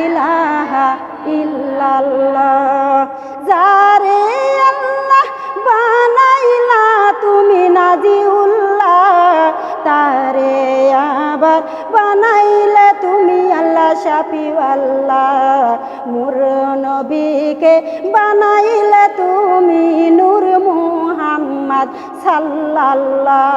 ইলাহা ইল্লাল্লাহ। যারে বানাইলা তুমি নাজিউল্লাহ, তারে আবার বানাইলে তুমি আল্লাহ শাফিউল্লাহ মুর নবীকে বানাইলে তুমি নূর মুহাম্মদ সাল্লাল্লাহ।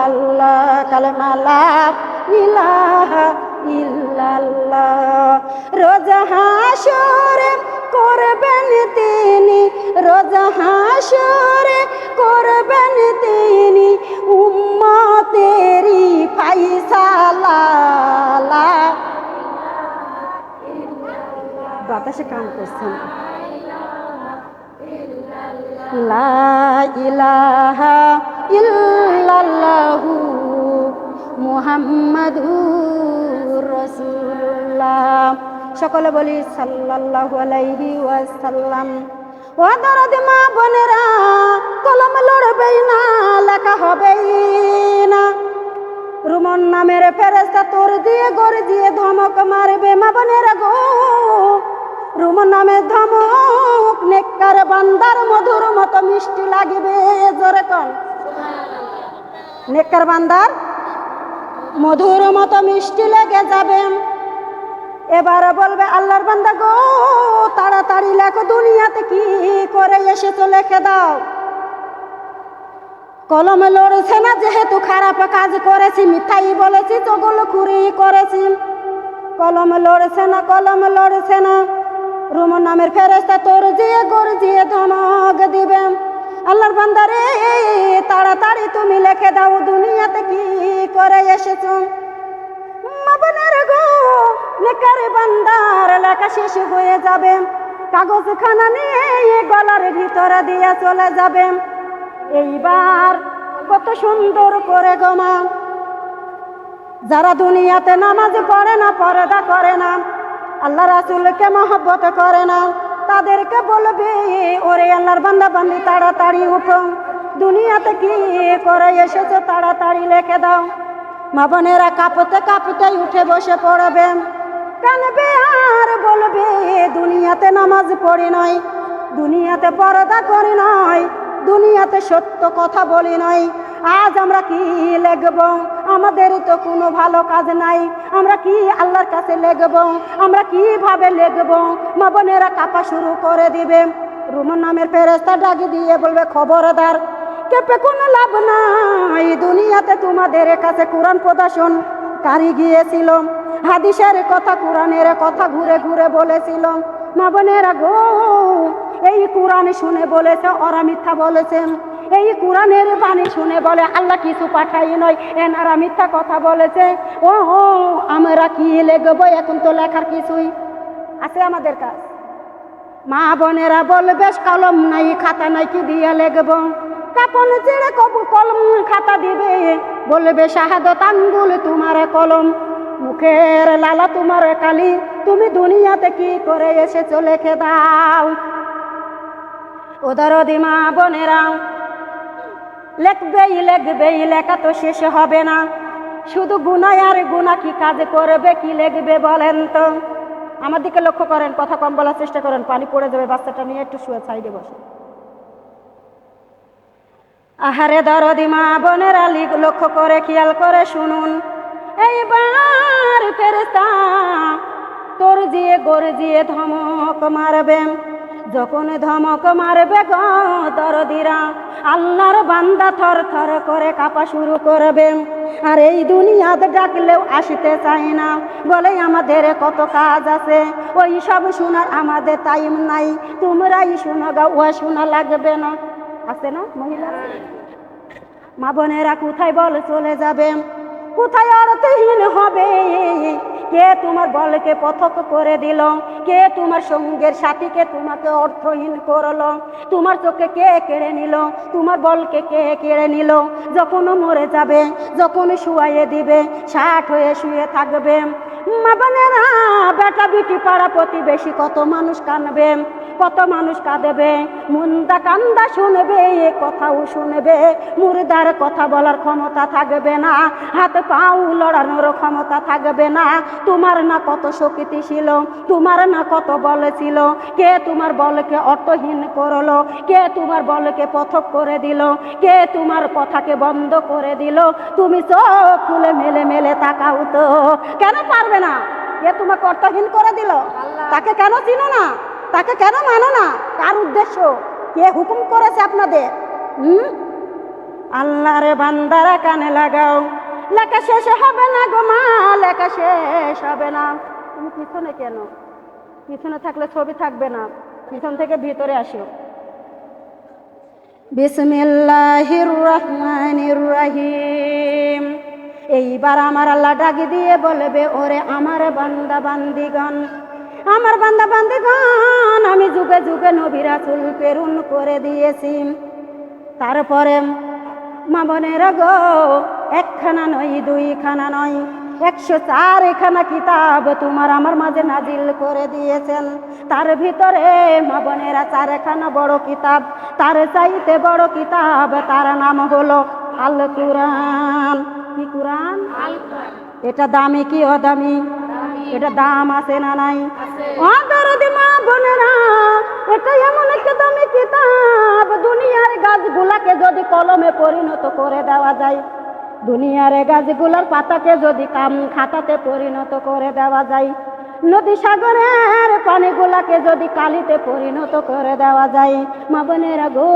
ইল্লাল্লাহ কালেমা ইলাহা ইল্লাল্লাহ। রোজ হাসরে করবেন তিনি, রোজ হাসরে করবেন তিনি উম্মতেরি ফাইসালা বাতাসে কাম করছেন। লা ইলাহা ইল্লাল্লাহু মুহাম্মাদুর রাসূলুল্লাহ। সকলে বলি সাল্লাল্লাহু আলাইহি ওয়াসাল্লাম। ও দরদ মা বোনেরা, কলম লড়বেই না, লেখা হবেই না। রুমন নামের ফেরেস্তা তোর দিয়ে গর দিয়ে ধমক মারবে, মা বোনেরা গো। রুমন নামের ধমক, নেককার বান্দার মধুর মতো মিষ্টি লাগিবে, জোরে কন। নেককার বান্দার? মধুর মতো মিষ্টি লেগে যাবে। এবার বলবে, আল্লাহর বান্দা গো, তাড়াতাড়ি লেখো, দুনিয়াতে কি করে এসে তো লেখে দাও। কলমে লড়েছে না, যেহেতু খারাপ কাজ করেছি, মিথ্যাই বলেছি, চগুলো খুরি করেছি। কলমে লড়েছে না, কলমে লড়েছে না। রুমন নামের ফেরেস্তা তোর গোর জিয়ে ধমক দিবে। আল্লাহর বান্দারে, তাড়াতাড়ি তুমি লিখে দাও দুনিয়াতে কি করে এসেছ। মাবনের গো নেকারে বান্দার লেখা শেষ হয়ে যাবে। কাগজ খানা নিয়ে গলার ভিতরে দিয়ে চলে যাবে। এইবার কত সুন্দর করে গমা যারা দুনিয়াতে নামাজ পড়ে না, পর্দা করে না, আল্লাহ রাসুলকে মহব্বত করে না। তাদেরকে বলবে, ওরে আল্লাহর বান্দা বান্দি, তাড়াতাড়ি উঠো। দুনিয়াতে কি করে এসেছে তাড়াতাড়ি লেখে দাও। মা বোনেরা কাঁপতে কাঁপতে উঠে বসে পড়বেন কানবে আর বলবে, দুনিয়াতে নামাজ পড়ি নয় দুনিয়াতে পর্দা করি নয় দুনিয়াতে সত্য কথা বলি নয় আজ আমরা কি লেখব? আমাদের তো কোনো ভালো কাজ নাই। আমরা কি আল্লাহর কাছে লেখব? আমরা কীভাবে লেখব? মা বোনেরা কাপা শুরু করে দিবে। রুমন নামের ফেরেস্তা ডাকি দিয়ে বলবে, খবরদার, কেপে কোনো লাভ নাই। দুনিয়াতে তোমাদের কাছে কোরআন প্রদর্শন কারি গিয়েছিল। হাদিসের কথা, কোরআনের কথা ঘুরে ঘুরে বলেছিল। মা বোনেরা গো এই কোরআন শুনে বলেছে, ওরা মিথ্যা বলেছেন এই কোরআনের বাণী শুনে বলে, আল্লাহ কিছু পাঠাই নয় এনারা মিথ্যা কথা বলেছে। ও আমরা কি লিখব? এখন তো লেখার কিছুই আছে আমাদের কাজ। মা বোনেরা বলবে কলম নাই, খাতা নাই, কি দিয়ে লিখব? কাপন ছেড়ে কবু কলম, খাতা দিবে। বলবে, শাহাদত আঙ্গুল, তোমার কলম, মুখের লালা, তোমার কালি, তুমি দুনিয়াতে কি করে এসেছ? লেখে দাও। ওদের দিমা বোনেরা। লেখবেই লেখবেই, লেখা তো শেষ হবে না। শুধু গুণা আর গুণা কি কাজ করবে, কি লেখবে বলেন তো? আমার দিকে লক্ষ্য করেন, কথা কম বলার চেষ্টা করেন, পানি পড়ে যাবে, বাচ্চাটা নিয়ে একটু শুয়ে সাইডে বসে। আহারে দরদি মা বোনের লক্ষ্য করে, খেয়াল করে শুনুন। এইবার ফেরেস্তা তোর জিয়ে গোর জিয়ে ধমক মারবে যখন ধমক মারবে গো দরদিরা, আল্লাহর বান্দা থর থর করে কাপা শুরু করবে। আর এই দুনিয়াতে ডাকলেও আসতে চাই না, বলে আমাদের কত কাজ আছে। ওই সব শোনার আমাদের টাইম নাই, তোমরাই শোনা গা ও শোনা লাগবে না। আছে না মহিলা? মা বোনেরা কোথায় বল চলে যাবে? কোথায় অর্থহীন হবে? কে তোমার বলকে পথক করে দিল? কে তোমার সঙ্গের সাথীকে তোমাকে অর্থহীন করল? তোমার চোখে কে কেড়ে নিল? তোমার বলকে কে কেড়ে নিল? যখন মরে যাবে, যখন শুয়াইয়ে দিবে, ষাট হয়ে শুয়ে থাকবে মা বেটা বিটি পাড়া প্রতিবেশী কত মানুষ কানবে, কত মানুষ কাঁদবে, মুন্দা কান্দা শুনবে, এ কথাও শুনবে, মুর্দার কথা বলার ক্ষমতা থাকবে না, হাত পাও লড়ানোর ক্ষমতা থাকবে না, তোমার না কত শক্তি ছিল, তোমার না কত বল ছিল, কে তোমার বলকে অর্থহীন করল, কে তোমার বলকে পথক করে দিল, কে তোমার কথাকে বন্ধ করে দিল, তুমি চোখ খুলে মেলে মেলে তাকাও তো, কেন পারবে না। কে তোমাকে অর্থহীন করে দিল। তাকে কেন চিনো না? তাকে কেন মানো না? কার উদ্দেশ্য? কে হুকুম করেছে আপনাদের? হুম? আল্লাহর বান্দারা কানে লাগাও। লেখা শেষ হবে না গো মা লেখা শেষ হবে না। তুমি পিছনে কেন? পিছনে থাকলে ছবি থাকবে না। পিছন থেকে ভিতরে আসো বিসমিল্লাহির রহমানির রহিম। এইবার আমার আল্লাহ ডাকি দিয়ে বলবে, ওরে আমার বান্দা বান্দিগণ, আমার বান্দা বান্দিগণ, আমি যুগে যুগে নবী রাসূল প্রেরণ করে দিয়েছি। তারপরে মা বোনের গো, একখানা নয়, দুইখানা নয়, একশো চার এখানা কিতাব তোমার আমার মাঝে নাজিল করে দিয়েছেন। তার ভিতরে মা বোনেরা চারখানা বড় কিতাব, তার চাইতে বড় কিতাব, তার নাম হলো আল কুরআন কি কুরআন? এটা দামি কি অদামি? এটা দাম আছে না নাই? অদরদি মা বোনেরা এটা এমন একটা দামি কিতাব। দুনিয়ার গাছগুলাকে যদি কলমে পরিণত করে দেওয়া যায় দুনিয়ার গাছগুলোর পাতাকে যদি কাম খাতাতে পরিণত করে দেওয়া যায় নদী সাগরের পানিগুলাকে যদি কালিতে পরিণত করে দেওয়া যায়, মা বোনেরা গো,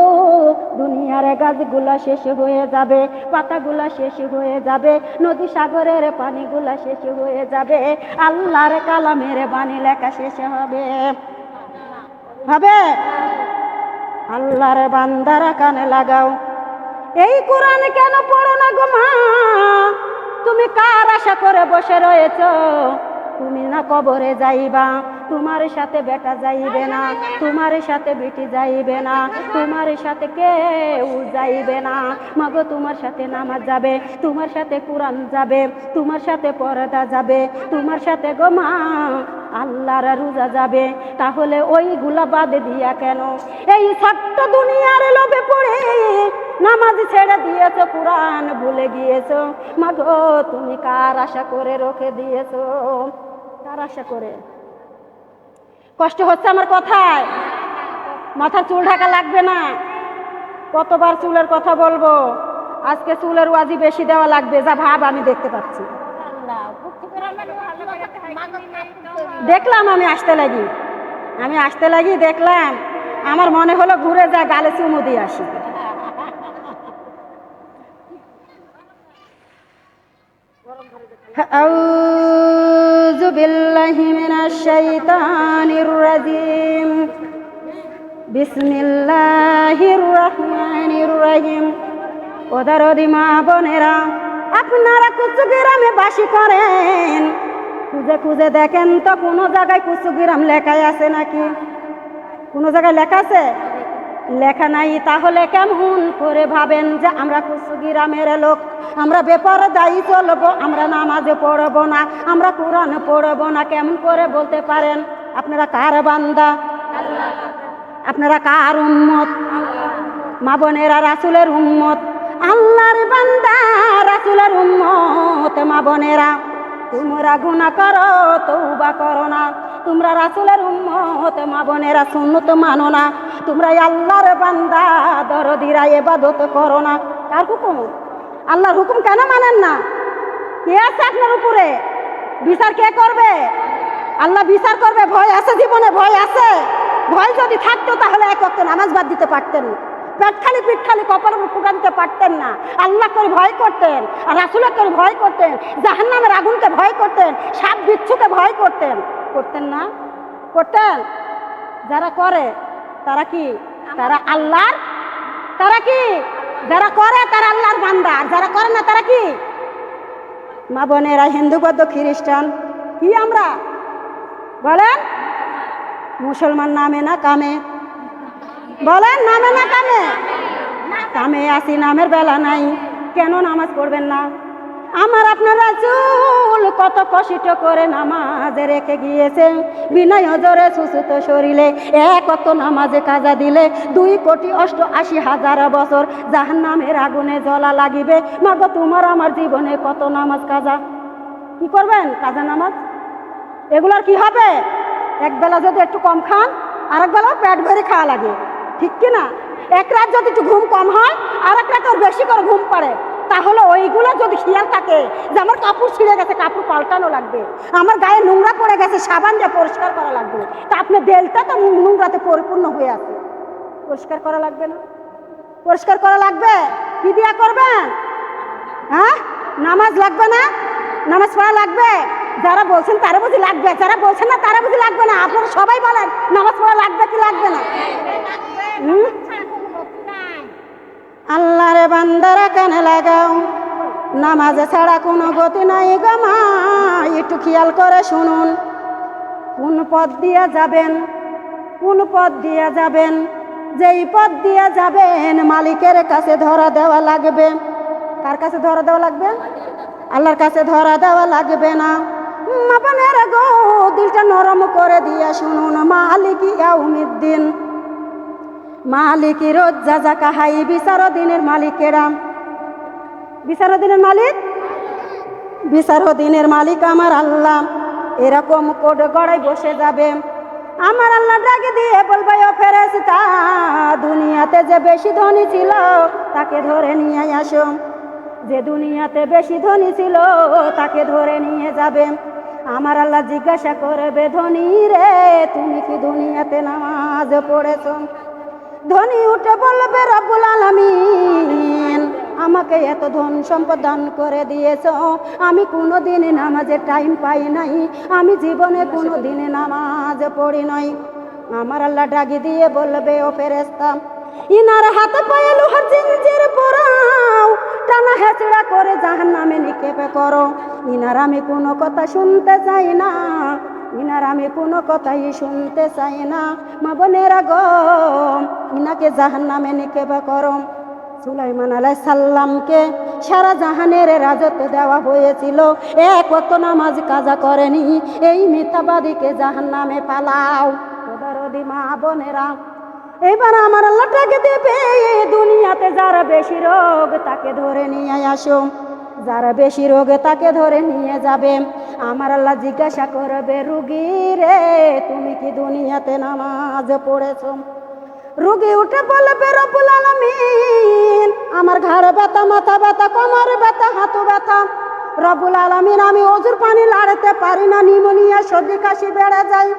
দুনিয়ার গাছগুলা শেষ হয়ে যাবে, পাতাগুলা শেষ হয়ে যাবে, নদী সাগরের পানিগুলা শেষ হয়ে যাবে, আল্লাহর কালামের বাণী লেখা শেষ হবে। হবে? আল্লাহর বান্দারা কানে লাগাও। এই কোরআন কেন পড়ো না গো মা? তুমি কার আশা করে বসে রয়েছ? তুমি না কবরে যাইবা, তোমার সাথে বেটা যাইবে না, তোমার সাথে বেটি যাইবে না, তোমার সাথে কেউ যাইবে না। মাগো, তোমার সাথে নামাজ যাবে, তোমার সাথে কোরআন যাবে, তোমার সাথে পর্দা যাবে, তোমার সাথে গো মা, আল্লাহর রোজা যাবে। তাহলে ওইগুলা বাদ দিয়া কেন? এই ছোট্ট দুনিয়ার লোভে পড়ে নামাজ ছেড়ে দিয়েছ, কোরআন ভুলে গিয়েছো। মাগো, তুমি কার আশা করে রেখে দিয়েছ? তার আশা করে। কষ্ট হচ্ছে আমার কথায়। মাথার চুল ঢাকা লাগবে না। কতবার চুলের কথা বলব। আজকে চুলের ওয়াজি বেশি দেওয়া লাগবে। যা ভাব আমি দেখতে পাচ্ছি। দেখলাম আমি আসতে লাগি। আমি আসতে লাগি দেখলাম। আমার মনে হলো ঘুরে যা গালে চুমু দিয়ে আসি। Oh. بالله من الشيطان الرجيم بسم الله الرحمن الرحيم ওদারদি মা বোনেরা আপনারা কুচুগ্রামে বাসি করেন খুঁজে খুঁজে দেখেন তো কোনো জায়গায় কুচুগ্রাম লেখাই আছে নাকি কোনো জায়গায় লেখা আছে লেখা নাই, তাহলে কেমন করে ভাবেন যে আমরা কুচুগ্রামের লোক? আমরা বেপরদায়ী চলবো, আমরা নামাজে পড়ব না, আমরা কোরআন পড়ব না, কেমন করে বলতে পারেন? আপনারা কার বান্দা? আপনারা কার উম্মত? মা বোনেরা রাসুলের উম্মত। আল্লাহর বান্দা, রাসুলের উম্মত, মা বোনেরা। তোমরা গুণা করো তৌবা করো না। তোমরা রাসুলের উম্মত, মা বোনেরা সুন্নত মানো না। তোমরা আল্লাহর বান্দা, দরদিরা এবাদত করো না। কার হুকুম? আল্লাহর হুকুম কেন মানেন না? কে আছে আপনার উপরে? বিচার কে করবে? আল্লাহ বিচার করবে, ভয় আছে জীবনে? ভয় আছে। ভয় যদি থাকতো তাহলে এক অক্ত নামাজ বাদ দিতে পারতেন। পেট খালি, পিঠ খালি, কপাল ফুটা দিতে পারতেন না। আল্লাহ করে ভয় করতেন রাসুলের করে ভয় করতেন, জাহান্নামের আগুনকে ভয় করতেন, সাপ বিচ্ছুকে ভয় করতেন। করতেন না? করতেন? যারা করে, তারা কি? তারা আল্লাহর? তারা কি? যারা করে, তারা আল্লাহর বান্দা। আর যারা করে না, তারা কি? মা বোনেরা, হিন্দু, বৌদ্ধ, খ্রিস্টান, কি আমরা? বলেন? মুসলমান নামে না কামে? বলেন, নামে না কামে? কামে আসি নামের বেলা নাই। কেন নামাজ পড়বেন না? আমার আপনারা চুল কত কষ্ট করে নামাজে রেখে গিয়েছে বিনয় জোরে সুসুত শরীরে এক অত নামাজে কাজা দিলে দুই কোটি অষ্ট আশি হাজার বছর জাহান নামের আগুনে জ্বলা লাগিবে। মাগো, তোমার আমার জীবনে কত নামাজ কাজা? কি করবেন কাজা নামাজ? এগুলোর কি হবে? একবেলা যদি একটু কম খান, আরেক বেলা পেট ভরে খাওয়া লাগে। ঠিক কি না এক রাত যদি একটু ঘুম কম হয় আর এক রাত বেশি করে ঘুম পড়ে। তাহলে ওইগুলো যদি খেয়াল থাকে যে আমার কাপড় ছিঁড়ে গেছে, কাপড় পাল্টানো লাগবে। আমার গায়ে নোংরা পড়ে গেছে, সাবান দিয়ে পরিষ্কার করা লাগবে। তা আপনার দেলটা তো নোংরাতে পরিপূর্ণ হয়ে আছে। পরিষ্কার করা লাগবে না? পরিষ্কার করা লাগবে? কি দিয়া করবেন হ্যাঁ? নামাজ লাগবে না? নামাজ পড়া লাগবে? যারা বলছেন তারা বুঝি লাগবে, যারা বলছেন না তারা বুঝি লাগবে না। আপনারা সবাই বলেন, নামাজ পড়া লাগবে কি লাগবে না হুম? আল্লাহরে বান্দারা কেন লাগাও? নামাজে ছাড়া কোনো গতি নাই গামা একটু খেয়াল করে শুনুন। কোন পথ দিয়ে যাবেন? কোন পথ দিয়ে যাবেন? যেই পথ দিয়ে যাবেন, মালিকের কাছে ধরা দেওয়া লাগবে। কার কাছে ধরা দেওয়া লাগবে? আল্লাহর কাছে ধরা দেওয়া লাগবে না। মাপানের গো, দিলটা নরম করে দিয়ে শুনুন। মালিক ইয়াউমিদ্দিন। মালিকি রোজ যা যা কাহাই বিচার দিনের মালিকেরা। বিচার দিনের মালিক? বিচার দিনের মালিক আমার আল্লাহ। এরকম কোড গড়াই বসে যাবে। আমার আল্লাহ ডাকে দিয়ে বলবে, ও ফেরেস্তা দুনিয়াতে যে বেশি ধনী ছিল, তাকে ধরে নিয়ে আসো। যে দুনিয়াতে বেশি ধনী ছিল, তাকে ধরে নিয়ে যাবে। আমার আল্লাহ জিজ্ঞাসা করবে, ধনী রে, তুমি কি দুনিয়াতে নামাজ পড়েছ? ধনী উঠে বলবে রব্বুল আলামিন, আমাকে এত ধন সম্পদ দান করে দিয়েছ, আমি কোনো দিনে নামাজের টাইম পাই নাই, আমি জীবনে কোনো দিনে নামাজ পড়ি নাই। আমার আল্লাহ ডাকি দিয়ে বলবে, ও ফেরেস্তা ইনার হাতে পায়ে লোহার জিঞ্জির পরাও টানা হেঁচড়া করে জাহান নামে নিক্ষেপে করো। ইনার আমি কোনো কথা শুনতে চাই না ইনার আমি কোনো কথাই শুনতে চাই না। মা বোনেরা গো ইনাকে জাহান নামে নিক্ষেপে করম। সুলাইমান আলাই সাল্লামকে সারা জাহানের রাজত্ব দেওয়া হয়েছিল। এক কত নামাজ কাজা করেনি। এই মিথ্যাবাদীকে জাহান নামে পালাও। ওদারদি মা বোনেরা, এবার আমার আল্লাহটাকে দেবে। দুনিয়াতে যারা বেশি রোগ, তাকে ধরে নিয়ে আসো। যারা বেশি রোগে তাকে ধরে নিয়ে যাবে। আমার আল্লাহ জিজ্ঞাসা করবে, রুগী রে, তুমি কি দুনিয়াতে নামাজ পড়েছো? রুগী উঠে বলবে রবুল আলমিন, আমার ঘাড়ে ব্যথা, মাথা ব্যথা, কোমর ব্যথা হাতু ব্যথা। রব্বুল আলামিন, আমি অজুর পানি লাড়তে পারি না, নিমোনিয়া, সর্দি কাশি বেড়ে যায়।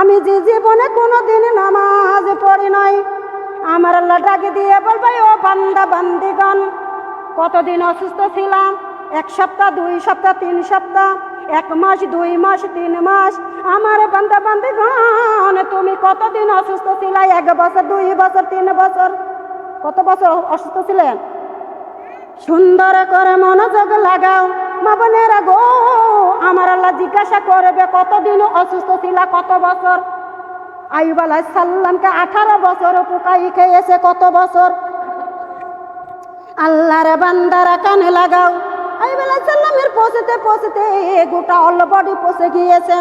আমি যে জীবনে কোনো দিন নামাজ পড়ি নাই। আমার আল্লাহ ডাকে দিয়ে বলবে, ও বান্দা, বান্দিগণ কতদিন অসুস্থ ছিলাম? এক সপ্তাহ, দুই সপ্তাহ, তিন সপ্তাহ? এক মাস, দুই মাস, তিন মাস? আমার বান্দা বান্দিগণ তুমি কতদিন অসুস্থ ছিলে? এক বছর, দুই বছর, তিন বছর? কত বছর অসুস্থ ছিলেন সুন্দর করে মনোযোগ লাগাও। মা বোনেরা গো, আমার আল্লাহ জিজ্ঞাসা করবে, কতদিন অসুস্থ ছিল, কত বছর? আইব আলাহ সাল্লামকে আঠারো বছর পোকাই খেয়েছে, কত বছর? আল্লাহর বান্দারা কানে লাগাও। আইব আলাহ সাল্লামের পৌঁছতে পৌঁছতে গোটা অল বডি পৌঁছে গিয়েছে।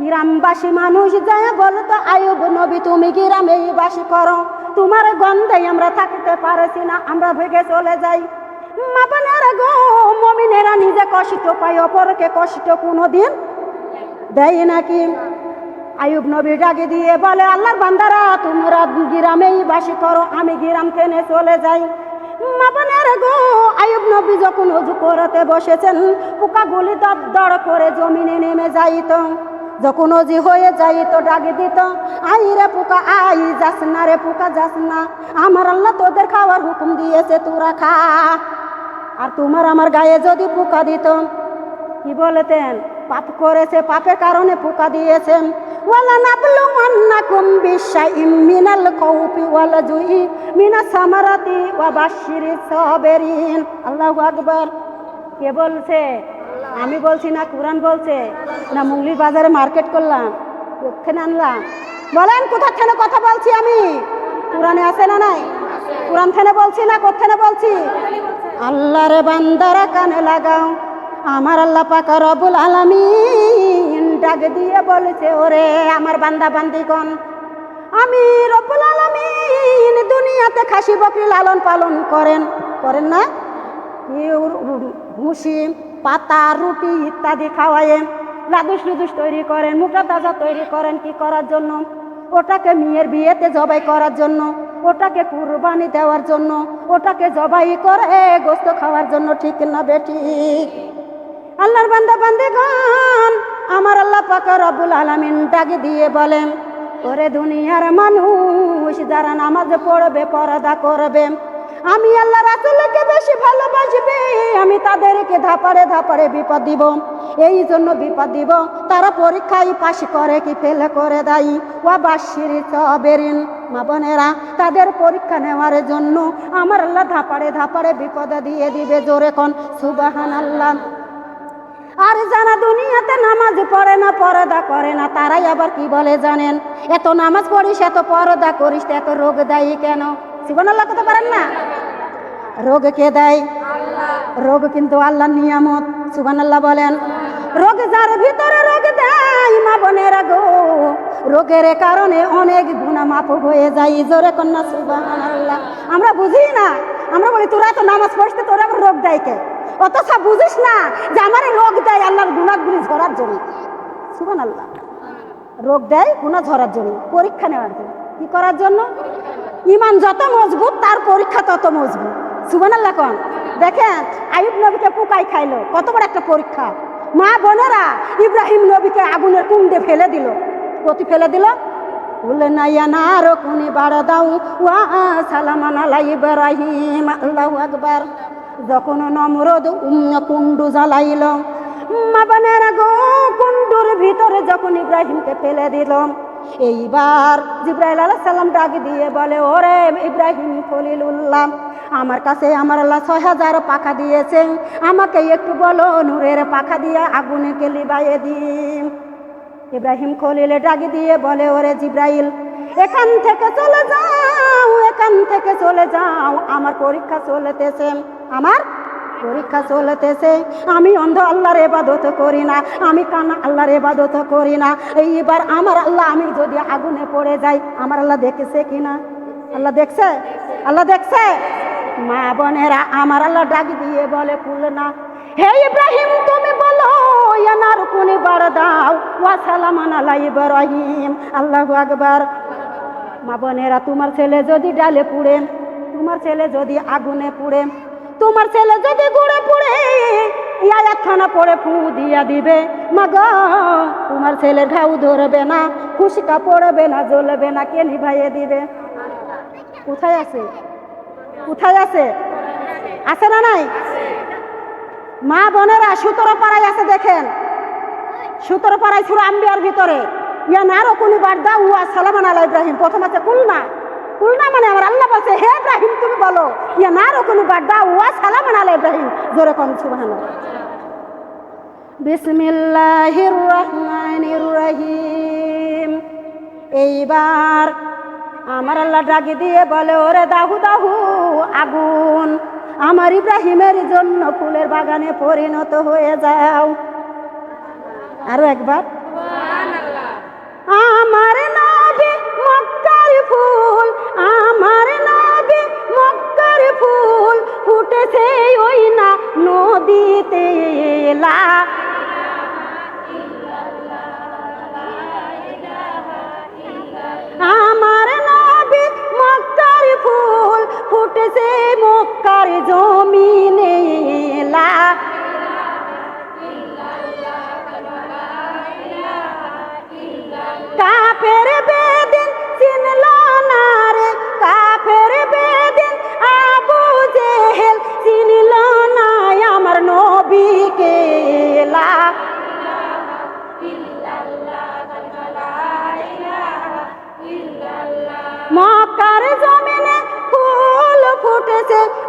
গ্রামবাসী মানুষ যায় বলতো, আয়ুব নবী, তুমি গ্রামেই বাসী করো। তোমার গন্ধে আমরা থাকতে পারছি না, আমরা ভেগে চলে যাই। গো, মমিনেরা নিজে কষ্ট পায়, অপরকে কষ্ট কোনো দিন দেয় নাকি? আয়ুব নবী ডাকে দিয়ে বলে, আল্লাহর বান্দারা, তোমরা গ্রামেই বাসি করো, আমি গ্রাম কেনে চলে যাই। মাপানের গো আয়ুব নবী যখন অজু করতে বসেছেন পোকাগুলি দর করে জমিনে নেমে যাইত। যখন অজি হয়ে যাইত, ডাকে দিত, আই রে পোকা, আই যাস না রে পোকা, যাস না। আমার আল্লাহ তোদের খাওয়ার হুকুম দিয়েছে, তোরা খা। আর তোমার আমার গায়ে যদি পোকা দিত, কি বলেতেন? পাপ করেছে, পাপের কারণে পোকা দিয়েছেন। ولنبلونكم بشيء من الخوف والجوع من الثمرات وبشر الصابرين الله أكبر কে বলছে আমি বলছি না কোরআন বলছে না মুঙ্গলির বাজারে মার্কেট করলাম কোথায় আনলাম বলেন কোথা থেকে কথা বলছি আমি কোরআনে আছে না নাই কোরআন থেকে বলছি না কোথায় বলছি আল্লাহর বান্দারা কানে লাগাও আমার আল্লাহ পাক রবুল আলামিন ডাক দিয়ে বলেছে, ওরে আমার বান্দা বান্দিগণ, আমি রব্বুল আলামিন দুনিয়াতে খাসি, বকরি লালন পালন করেন করেন না? ভুসি পাতা, রুটি ইত্যাদি খাওয়ায়েন লাদুস লুদুস তৈরি করেন, মুখটা তাজা তৈরি করেন কি করার জন্য? ওটাকে মেয়ের বিয়েতে জবাই করার জন্য, ওটাকে কুরবানি দেওয়ার জন্য, ওটাকে জবাই করে গোস্ত খাওয়ার জন্য, ঠিক না বেঠিক? আল্লাহর বান্দা বান্দিগণ, আমার আল্লাহ পাক রব্বুল আলামিন ডাকে দিয়ে বলেন, ওরে দুনিয়ার মানুষ যারা নামাজ পড়বে, পর্দা করবে, আমি আল্লাহ রাসুলকে বেশি ভালোবাসবে, আমি তাদেরকে ধাপারে ধাপারে বিপদ দিব। এই জন্য বিপদ দিব, তারা পরীক্ষায় পাশ করে কি ফেল করে দেয়? ও বাসির সবেরিন। মা বোনেরা, তাদের পরীক্ষা নেওয়ার জন্য আমার আল্লাহ ধাপারে ধাপারে বিপদ দিয়ে দিবে, জোরে কন সুবাহান আল্লাহ আর যারা দুনিয়াতে নামাজ পড়ে না পরদা করে না তারাই আবার কি বলে জানেন? এত নামাজ পড়িস এত পরদা করিস এত রোগ দেয় কেন? জীবন আল্লাহ করতে পারেন না? রোগ কে দেয়? রোগ কিন্তু আল্লাহ নিয়ামত সুবান আল্লাহ বলেন। রোগ যার ভিতরে রোগ দেয় মা বোনেরা গো। রোগের কারণে অনেক গুণা মাপ হয়ে যায় জোরে কন্যা সুবান আমরা বুঝি না আমরা বলি তোরা তো নামাজ পড়িস তো তোরা রোগ দেয় কে? অথচ বুঝিস না যে আমার রোগ দেয় আল্লাহর গুণাগুলি ঝরার জন্য। সুবান আল্লাহ রোগ দেয় গুণা ঝরার জন্য, পরীক্ষা নেওয়ার জন্য। কি করার জন্য? ইমান যত মজবুত, তার পরীক্ষা তত মজবুত। সুবান আল্লাহ কন। দেখেন আয়ুব নবীকে পোকাই খাইলো, কত বড় একটা পরীক্ষা। মা বোনেরা ইব্রাহিম নবীকে আগুনের কুণ্ডে ফেলে দিল। প্রতি ফেলে দিল। বাড়া ওয়া সালামান আলা ইব্রাহিম যখন নমরদ উম কুণ্ডু জ্বালাইল মা গো কুণ্ডুর ভিতরে যখন ইব্রাহিমকে ফেলে দিল এইবার জিব্রাইল আলাহ সাল্লাম ডাক দিয়ে বলে, ওরে ইব্রাহিম খলিল উল্লাম আমার কাছে আমার আল্লাহ ছয় হাজার পাখা দিয়েছে, আমাকে একটু বলো নূরের পাখা দিয়ে আগুনে লিবাইয়ে দিই ইব্রাহিম খলিলে ডাক দিয়ে বলে, ওরে জিব্রাইল, এখান থেকে চলে যাও এখান থেকে চলে যাও, আমার পরীক্ষা চলেতেছে, আমার পরীক্ষা চলতেছে। আমি অন্ধ আল্লাহর এবাদত করি না, আমি কানা আল্লাহর এবাদত করি না। এইবার আমার আল্লাহ, আমি যদি আগুনে পড়ে যাই, আমার আল্লাহ দেখেছে কিনা? আল্লাহ দেখছে? আল্লাহ দেখছে? মা বোনেরা, আমার আল্লাহ ডাক দিয়ে বলে, কুল না। হে ইব্রাহিম, তুমি বলো ইয়ানার কোনে বাড় দাও ওয়া সালামান আলা ইব্রাহিম। আল্লাহু আকবার। মা বোনেরা, তোমার ছেলে যদি ডালে পুড়ে, তোমার ছেলে যদি আগুনে পুড়ে, তোমার ছেলে যদি গুড়ে পুড়ে ইয়া একখানা পড়ে ফু দিয়া দিবে। মা মাগ তোমার ছেলের ঘাউ ধরবে না খুশিকা পড়বে না, জ্বলবে না, কে নিভাইয়ে দিবে? কোথায় আছে? কোথায় আছে? আছে না নাই? মা বোনেরা, সুতরো পাড়ায় আছে দেখেন। সুতরো পাড়ায় ছিল আম্বিয়ার ভিতরে। ইয়া নারো কোনি বার্দা, উয়া সালামান আলা ইব্রাহিম। প্রথম আছে কুলনা। কুলনা মানে আমার আল্লাহ বলছে, হে ইব্রাহিম, তুমি বলো, ইয়া নারো কোনি বার্দা, উয়া সালামান আলা ইব্রাহিম? জোরে কোন, সুবহানাল্লাহ। বিসমিল্লাহির রহমানির রহিম। এইবার আমার আল্লাহ ডাকি দিয়ে বলে, ওরে দাহু দাহু, আগুন, আমার ইব্রাহিমের জন্য ফুলের বাগানে পরিণত হয়ে যাও। আরও একবার। লা আমার নবী মক্কার ফুল ফুটেছে মক্কার জমিনে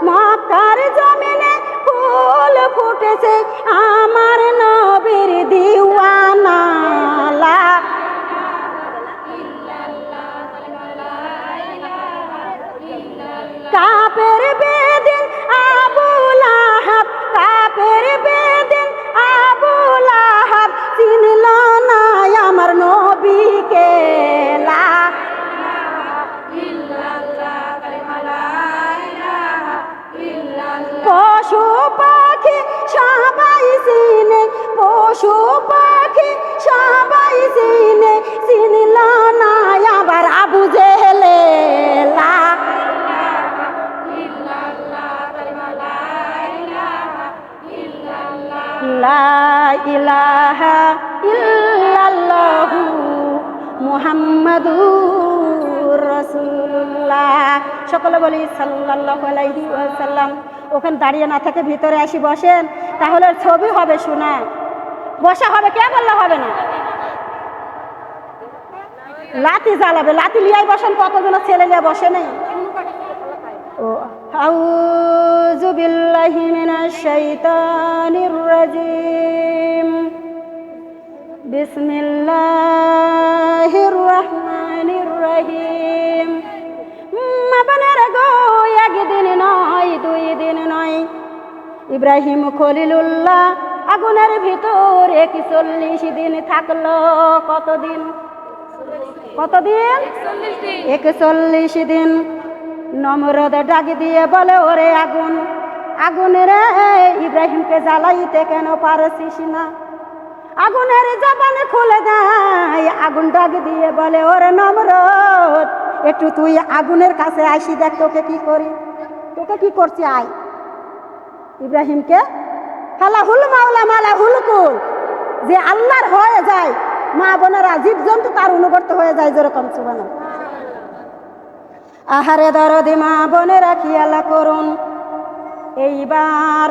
মক্কার জমিনে ফুল ফুটেছে আমার নবীর দিওয়ান। মোহাম্মদুর রসুল্লাহ সকলে বলি সাল্লাহ আলাইহি ওখানে দাঁড়িয়ে না থাকে ভিতরে আসি, বসেন। তাহলে ছবি হবে শোনা। বসা হবে, কে বললে হবে না? লাতি জ্বালাবে লাতি লিয়াই বসেন, কতজন ছেলে লিয়া বসে নেই? ও, আউযু বিল্লাহি মিনাশ শাইতানির রাজিম। بسم الله الرحمن الرحيم মাবানের গো একদিন নয় দুই দিন নয় ইব্রাহিম খলিলুল্লাহ আগুনের ভিতর একচল্লিশ দিন থাকলো কতদিন কতদিন একচল্লিশ দিন নমরদ ডাক দিয়ে বলে ওরে আগুন আগুনের ইব্রাহিমকে জ্বালাইতে কেন পারছিস না আগুনের জবানে খুলে দেয়। আগুন ডাক দিয়ে বলে, ওরে নমরদ, একটু তুই আগুনের কাছে আসি, দেখ তোকে কি করি। তোকে কি করছি, আয়। ইব্রাহিমকে হালা হুল মাওলা মালা হুলকুল যে আল্লাহর হয়ে যায়, মা বোনেরা জীবজন্তু তার অনুগত হয়ে যায় যেরকম সুবানা আহারে দরদি মা বোনেরা, খেয়াল করুন, এইবার